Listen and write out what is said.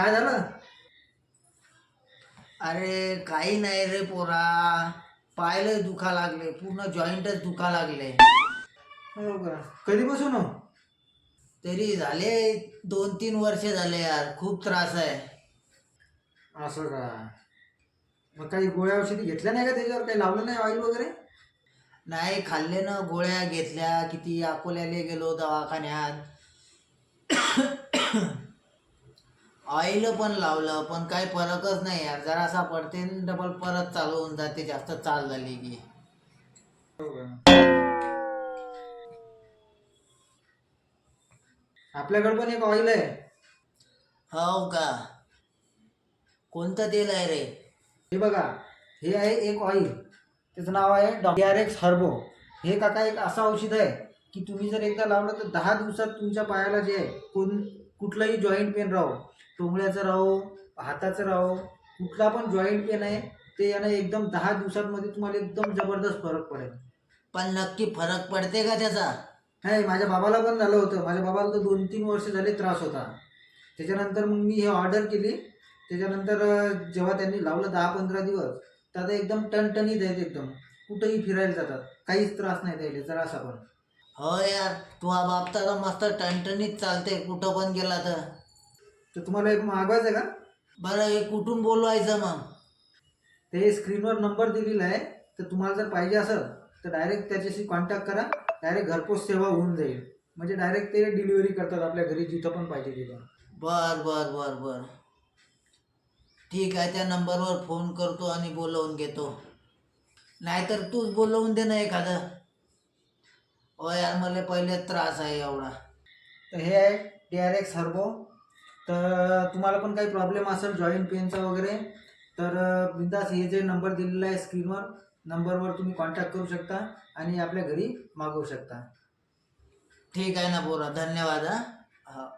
काय झालं? अरे काही नाही रे पोरा. पायलंय दुखा लागले पूर्ण जॉईंटच दुखा लागले. हो का? कधीपासून हो? तरी झाले दोन तीन वर्ष झाले यार खूप त्रास आहे. असं का? मग काही गोळ्या औषधी घेतल्या नाही का त्याच्यावर? काही लावलं नाही ऑइल वगैरे? नाही खाल्ले ना गोळ्या घेतल्या किती अकोल्याला गेलो दवाखान्यात. ऑइल पण लावलं पण काही फरकच नाही यार. जरासा पडते डबल परत चालू होऊन जाते जास्त चाल झाली की. आपल्याकडे पण एक ऑइल आहे. हो का? कोणतं तेल आहे रे? हे बघा हे आहे एक ऑइल त्याचं नाव आहे डॉक्टर एक्स हर्बो. हे काका एक असं औषध आहे की तुम्ही जर एकदा लावलं तर दहा दिवसात तुमच्या पायाला जे आहे कोण कुठलंही जॉईंट पेन राहो टोंगळ्याचं राहो हाताचं राहो कुठला पण जॉईंट पेन आहे ते यानं एकदम दहा दिवसांमध्ये तुम्हाला एकदम जबरदस्त फरक पडेल. पण नक्की फरक पडते का त्याचा? नाही माझ्या बाबाला पण झालं होतं. माझ्या बाबाला तर दोन तीन वर्ष झाले त्रास होता. त्याच्यानंतर मग मी हे ऑर्डर केली. त्याच्यानंतर जेव्हा त्यांनी लावलं दहा पंधरा दिवस तर आता एकदम टणटणीत आहेत एकदम. कुठंही फिरायला जातात. काहीच त्रास नाही द्यायला जरासा पण. हो यार तुझा बाप तर मस्त टणटणीत चालते कुठं पण गेला तर. तर तुम्हाला एक मागवायचं आहे का? बरं हे कुठून बोलवायचं मग? ते स्क्रीनवर नंबर दिलेला आहे. तर तुम्हाला जर पाहिजे असेल तर डायरेक्ट त्याच्याशी कॉन्टॅक्ट करा. डायरेक्ट घरपोच सेवा होऊन जाईल. म्हणजे डायरेक्ट ते डिलिव्हरी करतात आपल्या घरी जिथं पण पाहिजे तिथं. बर बर बर बर. ठीक आहे त्या नंबरवर फोन करतो आणि बोलवून घेतो. नाहीतर तूच बोलवून दे ना एखादं. हो यार मला पहिले त्रास आहे एवढा. तर हे आहे डी आर एक्स हर्बो तर तुम्हाला पण काही प्रॉब्लेम असेल जॉईंट पेनचा वगैरे तर बिंदास हे जे नंबर दिलेला आहे स्क्रीनवर नंबरवर तुम्ही कॉन्टॅक्ट करू शकता आणि आपल्या घरी मागवू शकता. ठीक आहे ना बोरा धन्यवाद हा हा.